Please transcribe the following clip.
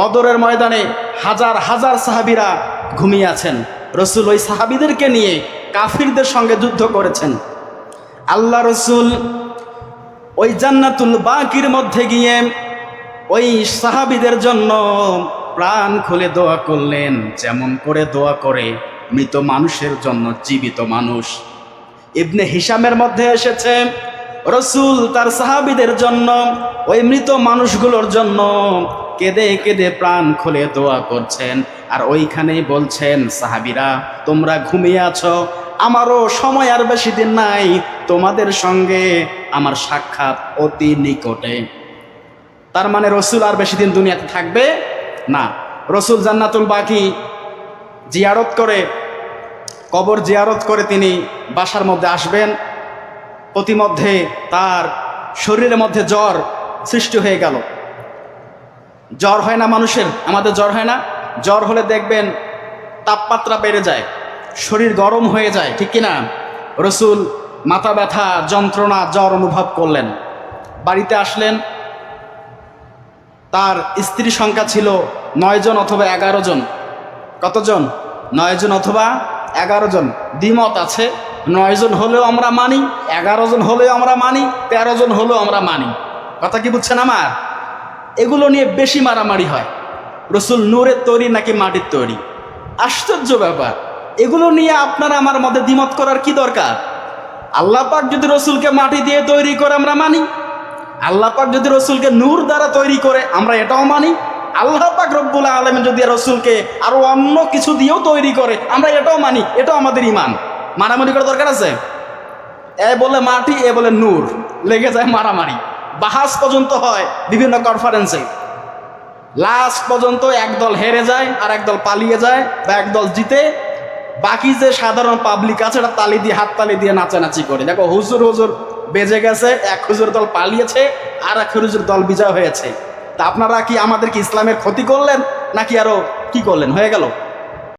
বদরের ময়দানে হাজার হাজার সাহাবিরা ঘুমিয়ে আছেন। রসুল ওই সাহাবিদেরকে নিয়ে কাফিরদের সঙ্গে যুদ্ধ করেছেন। আল্লাহ রসুল ওই জান্নাতুল বাকির মধ্যে গিয়ে ওই সাহাবিদের জন্য প্রাণ খুলে দোয়া করলেন। যেমন করে দোয়া করে মৃত মানুষের জন্য জীবিত মানুষ। ইবনে হিসামের মধ্যে এসেছে, রসুল তার সাহাবিদের জন্য ওই মৃত মানুষগুলোর জন্য কেঁদে কেঁদে প্রাণ খুলে দোয়া করছেন। আর ওইখানেই বলছেন, সাহাবিরা, তোমরা ঘুমিয়ে আছো। আমারও সময় আর বেশি দিন নাই। তোমাদের সঙ্গে আমার সাক্ষাৎ অতি নিকটে। তার মানে রসুল আর বেশি দিন দুনিয়াতে থাকবে না। রসুল জান্নাতুল বাকি জিয়ারত করে, কবর জিয়ারত করে তিনি বাসার মধ্যে আসবেন। প্রতিমধ্যে তার শরীরের মধ্যে জ্বর সৃষ্টি হয়ে গেল। জ্বর হয় না মানুষের? আমাদের জ্বর হয় না? জ্বর হলে দেখবেন তাপমাত্রা বেড়ে যায়, শরীর গরম হয়ে যায়, ঠিক কিনা? রসুল মাথা ব্যথা, যন্ত্রণা, জ্বর অনুভব করলেন। বাড়িতে আসলেন, তার স্ত্রী সংখ্যা ছিল নয় জন অথবা এগারো জন। কতজন নয় জন অথবা এগারো জন। দ্বিমত আছে, নয় জন হলেও আমরা মানি, এগারো জন হলেও আমরা মানি, তেরো জন হলেও আমরা মানি। কথা কি বুঝছেন আমার? এগুলো নিয়ে বেশি মারামারি হয়। রসুল নূরের তৈরি নাকি মাটির তৈরি? আশ্চর্য ব্যাপার। এগুলো নিয়ে আপনার আমার মধ্যে দ্বিমত করার কি দরকার? আল্লাহ পাক যদি রসুলকে মাটি দিয়ে তৈরি করে আমরা মানি, আল্লাহ পাক যদি রসুলকে নূর দ্বারা তৈরি করে আমরা এটাও মানি, আল্লাহ পাক রব্বুল আলম যদি রসুলকে আরও অন্য কিছু দিয়েও তৈরি করে আমরা এটাও মানি, এটাও আমাদের ইমান মারামারি করার দরকার আছে? এ বলে মাটি, এ বলে নূর। লেগে যায় মারামারি। বাহাস পর্যন্ত হয় বিভিন্ন কনফারেন্সে লাস্ট পর্যন্ত একদল হেরে যায় আর একদল পালিয়ে যায় বা একদল জিতে। বাকি যে সাধারণ পাবলিক আছে এটা তালি দিয়ে, হাত তালি দিয়ে নাচানাচি করে। দেখো, হুজুর হুজুর বেজে গেছে, এক হুজুর দল পালিয়েছে আর এক হুজুর দল বিজয় হয়েছে। তা আপনারা কি আমাদের কি ইসলামের ক্ষতি করলেন নাকি আরও কি করলেন? হয়ে গেল।